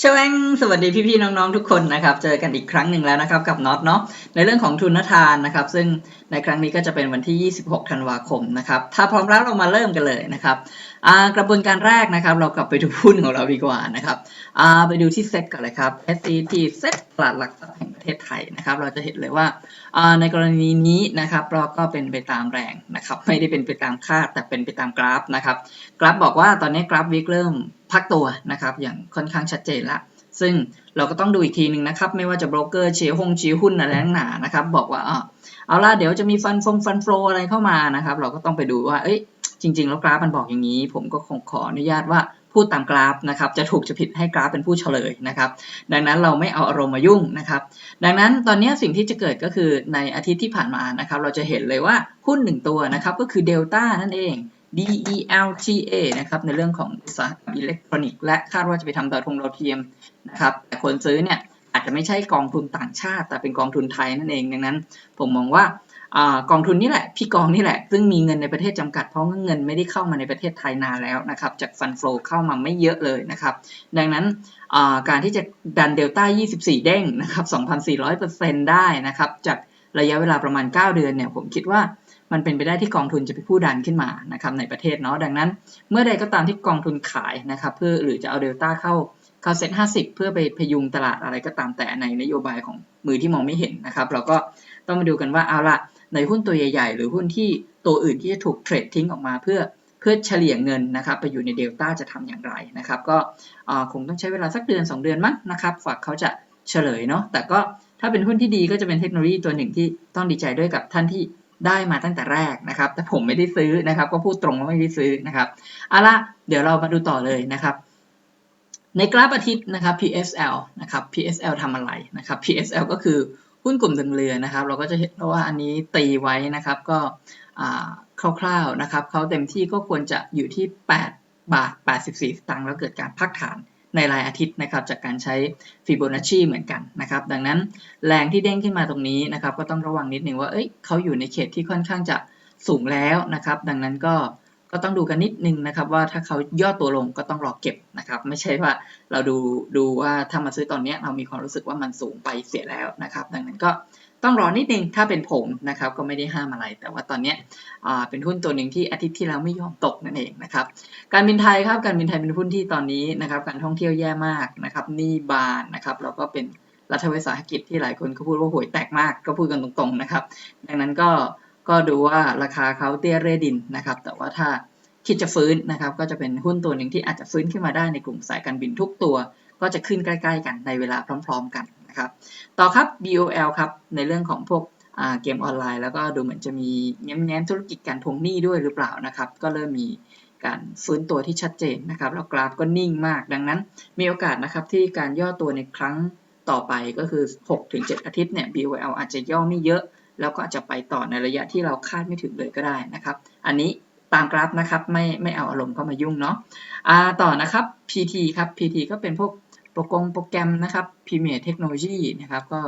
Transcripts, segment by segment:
เชวงสวัสดีพี่ๆน้องๆทุกคนนะครับเจอกันอีกครั้งหนึ่งแล้วนะครับกับน็อตเนาะในเรื่องของทุนทานนะครับซึ่งในครั้งนี้ก็จะเป็นวันที่ 26 ธันวาคมนะครับถ้าพร้อมแล้วเรามาเริ่มกันเลยนะครับกระบวนการแรกนะครับเรากลับไปดูหุ้นของเราดีกว่านะครับไปดูที่เซ็ตก่อนเลยครับ SET เซ็ตตลาดหลักทรัพย์แห่งประเทศไทยนะครับเราจะเห็นเลยว่าอ่าในกรณีนี้นะครับเราก็เป็นไปตามแรงนะครับไม่ได้เป็นไปตามคาดแต่เป็นไปตามกราฟนะครับกราฟบอกว่าตอนนี้กราฟวิกเริ่ม พักตัวนะครับอย่างค่อนข้างชัดเจนละซึ่งเราก็ต้องดูอีกทีหนึ่งนะครับ ไม่ว่าจะโบรกเกอร์เชียร์หงชี้หุ้นอะไรทั้งหนานะครับ บอกว่าอ่าเอาล่ะเดี๋ยวจะมีฟันฟงฟันโฟอะไรเข้ามานะครับ เราก็ต้องไปดูว่าเอ้ยจริง ๆ แล้วกราฟมันบอกอย่างนี้ ผมก็คงขออนุญาตว่าพูดตามกราฟนะครับ จะถูกจะผิดให้กราฟเป็นผู้เฉลยนะครับ ดังนั้นเราไม่เอาอารมณ์มายุ่งนะครับ ดังนั้นตอนนี้สิ่งที่จะเกิดก็คือในอาทิตย์ที่ผ่านมานะครับ เราจะเห็นเลยว่าหุ้นหนึ่งตัวนะครับ ก็คือเดลต้านั่นเอง DELTA นะครับในเรื่องของอุตสาหกรรมอิเล็กทรอนิกส์และคาดว่าจะไปทำดาวทงดาวเทียมนะครับแต่คนซื้อเนี่ยอาจจะไม่ใช่กองทุนต่างชาติ แต่เป็นกองทุนไทยนั่นเองดังนั้น ผมมองว่าอกองทุนนี่แหละ พี่กองนี่แหละ ซึ่งมีเงินในประเทศจำกัดเพราะเงินไม่ได้เข้ามาในประเทศไทยนานแล้วนะครับ จากฟันโฟเข้ามาไม่เยอะเลยนะครับ ดังนั้นการที่จะดันเดลต้า 24 เด้งนะครับ 2,400%ได้นะครับ จากระยะเวลาประมาณ 9 เดือนเนี่ย ผมคิดว่า มันเป็นไปได้ที่กองทุนจะเป็นผู้ดันขึ้นมานะครับในประเทศเนาะดังนั้น เมื่อใดก็ตามที่กองทุนขายนะครับเพื่อหรือจะเอาเดลต้าเข้าเข้าเซ็ตห้าสิบเพื่อไปพยุงตลาดอะไรก็ตามแต่ในนโยบายของมือที่มองไม่เห็นนะครับ เราก็ต้องมาดูกันว่าเอาละในหุ้นตัวใหญ่ๆ หรือหุ้นที่ตัวอื่นที่จะถูกเทรดทิ้งออกมาเพื่อเพื่อเฉลี่ยเงินนะครับไปอยู่ในเดลต้าจะทำอย่างไรนะครับ ก็คงต้องใช้เวลาสักเดือน 2 เดือนมั้งนะครับฝากเขาจะเฉลยเนาะแต่ก็ถ้าเป็นหุ้นที่ดีก็จะเป็นเทคโนโลยีตัวหนึ่งที่ต้องดีใจด้วยกับท่านที่ ได้มาตั้งแต่แรกนะครับ แต่ผมไม่ได้ซื้อนะครับ ก็พูดตรงว่าไม่ได้ซื้อนะครับเอาละเดี๋ยวเรามาดูต่อเลยนะครับ ในกราฟอาทิตย์นะครับ PSL นะครับ PSL ทำอะไรนะครับ PSL ก็คือหุ้นกลุ่มตึงเรือนะครับ เราก็จะเห็นว่าอันนี้ตีไว้นะครับ ก็คร่าวๆนะครับเขาเต็มที่ก็ควรจะอยู่ที่ 8 บาท 84 สตางค์แล้วเกิดการพักฐาน ในรายอาทิตย์นะครับจากการใช้ฟิโบนัชชีเหมือนกันนะครับดังนั้นแรงที่เด้งขึ้นมาตรงนี้นะครับก็ต้องระวังนิดนึงว่าเอ้ยเขาอยู่ในเขตที่ค่อนข้างจะสูงแล้วนะครับดังนั้นก็ก็ต้องดูกันนิดนึงนะครับว่าถ้าเขาย่อตัวลงก็ต้องรอเก็บนะครับไม่ใช่ว่าเราดูดูว่าถ้ามาซื้อตอนนี้เรามีความรู้สึกว่ามันสูงไปเสียแล้วนะครับ ดังนั้นก็ ต้องรอนิดนึงถ้าเป็นผมนะครับก็ไม่ได้ห้ามอะไร แต่ว่าตอนนี้เป็นหุ้นตัวหนึ่งที่อาทิตย์ที่แล้วไม่ยอมตกนั่นเองนะครับการบินไทยครับการบินไทยเป็นหุ้นที่ตอนนี้นะครับการท่องเที่ยวแย่มากนะครับหนี้บานนะครับแล้วก็เป็นรัฐวิสาหกิจที่หลายคนก็พูดว่าห่วยแตกมากก็พูดกันตรงๆนะครับ ดังนั้นก็ก็ดูว่าราคาเขาเตี้ยเรดินนะครับ แต่ว่าถ้าคิดจะฟื้นนะครับ ก็จะเป็นหุ้นตัวหนึ่งที่อาจจะฟื้นขึ้นมาได้ในกลุ่มสายการบินทุกตัว ก็จะขึ้นใกล้ ๆ กันในเวลาพร้อม ๆ กัน นะครับ ต่อครับ BOL ครับ ในเรื่องของพวกเกมออนไลน์ แล้วก็ดูเหมือนจะมีแง้มๆธุรกิจการทวงหนี้ด้วยหรือเปล่านะครับ ก็เริ่มมีการฟื้นตัวที่ชัดเจนนะครับ แล้วกราฟก็นิ่งมาก ดังนั้นมีโอกาสนะครับที่การย่อตัวในครั้งต่อไปก็คือ 6-7 อาทิตย์เนี่ย BOL อาจจะย่อไม่เยอะ แล้วก็อาจจะไปต่อในระยะที่เราคาดไม่ถึงเลยก็ได้นะครับ อันนี้ตามกราฟนะครับไม่ไม่เอาอารมณ์เข้ามายุ่งเนาะะต่อนะครับ PT ครับ PT ก็เป็นพวก โปรโปรแกรมนะครับ Premier Technology นะครับก็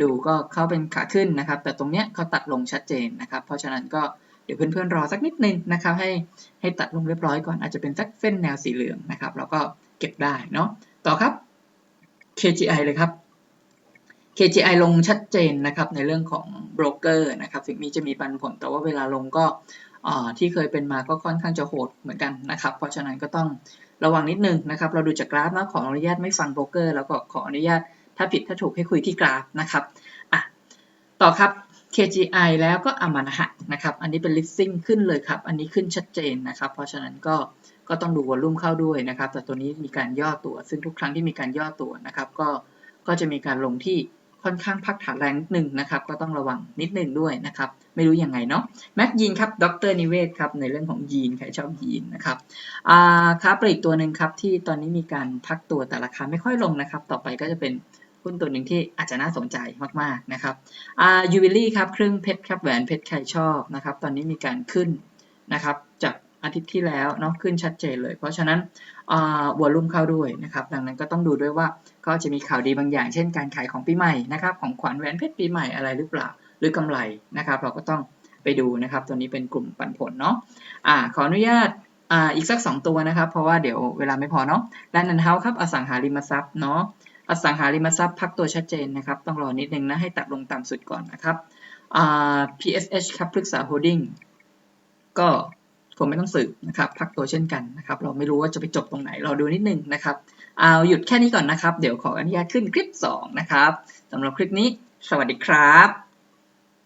ดูก็เข้าเป็นขาขึ้นนะครับ แต่ตรงเนี้ยเขาตัดลงชัดเจนนะครับ เพราะฉะนั้นก็เดี๋ยวเพื่อนๆรอสักนิดนึงนะครับ ให้ให้ตัดลงเรียบร้อยก่อนอาจจะเป็นสักเส้นแนวสีเหลืองนะครับ แล้วก็เก็บได้เนาะต่อครับ KGI เลยครับ KGI ลงชัดเจนนะครับในเรื่องของโบรกเกอร์นะครับสิ่งนี้จะมีปันผล แต่ว่าเวลาลงก็ที่เคยเป็นมาก็ค่อนข้างจะโหดเหมือนกันนะครับ เพราะฉะนั้นก็ต้อง ระวังนิดนึงนะครับ เราดูจากกราฟนะขออนุญาตไม่ฟังโบรกเกอร์ แล้วก็ขออนุญาตถ้าผิดถ้าถูกให้คุยที่กราฟนะครับอะต่อครับ KGI แล้วก็อามานะฮะนะครับ อันนี้เป็น listing ขึ้นเลยครับ อันนี้ขึ้นชัดเจนนะครับ เพราะฉะนั้นก็ก็ต้องดูวอลุ่มเข้าด้วยนะครับ แต่ตัวนี้มีการย่อตัว ซึ่งทุกครั้งที่มีการย่อตัวนะครับ ก็ก็จะมีการลงที่ ค่อนข้างพักฐานแรงนิดนึงนะครับ ก็ต้องระวังนิดนึงด้วยนะครับ ไม่รู้ยังไงเนาะแม็กยีนครับดรนิเวศครับในเรื่องของยีนใครชอบยีนนะครับอ่าครับอีกตัวหนึ่งครับที่ตอนนี้มีการพักตัวแต่ราคาไม่ค่อยลงนะครับ ต่อไปก็จะเป็นหุ้นตัวหนึ่งที่อาจจะน่าสนใจมากๆนะครับอ่ายูเวิลี่ครับเครื่องเพชรครับแหวนเพชรใครชอบนะครับ ตอนนี้มีการขึ้นนะครับจาก อาทิตย์ที่แล้วเนาะขึ้นชัดเจนเลย เพราะฉะนั้นวอลุ่มเข้าด้วยนะครับ ดังนั้นก็ต้องดูด้วยว่าก็จะมีข่าวดีบางอย่าง เช่นการขายของปีใหม่นะครับ ของขวัญแหวนเพชรปีใหม่อะไรหรือเปล่า หรือกำไรนะครับ เราก็ต้องไปดูนะครับ ตัวนี้เป็นกลุ่มปันผลเนาะอ่าขออนุญาตอ่าอีกสักสองตัวนะครับ เพราะว่าเดี๋ยวเวลาไม่พอเนาะแลนด์เฮาส์ครับ อสังหาริมทรัพย์เนาะอสังหาริมทรัพย์พักตัวชัดเจนนะครับ ต้องรอนิดนึงนะให้ตัดลงต่ำสุดก่อนนะครับอ่า PSH ครับพฤกษาโฮดดิ้งก็ คงไม่ต้องสืบนะครับ พักตัวเช่นกันนะครับ เราไม่รู้ว่าจะไปจบตรงไหน เราดูนิดนึงนะครับ เอาหยุดแค่นี้ก่อนนะครับ เดี๋ยวขออนุญาตขึ้นคลิป 2 นะครับสำหรับคลิปนี้ สวัสดีครับ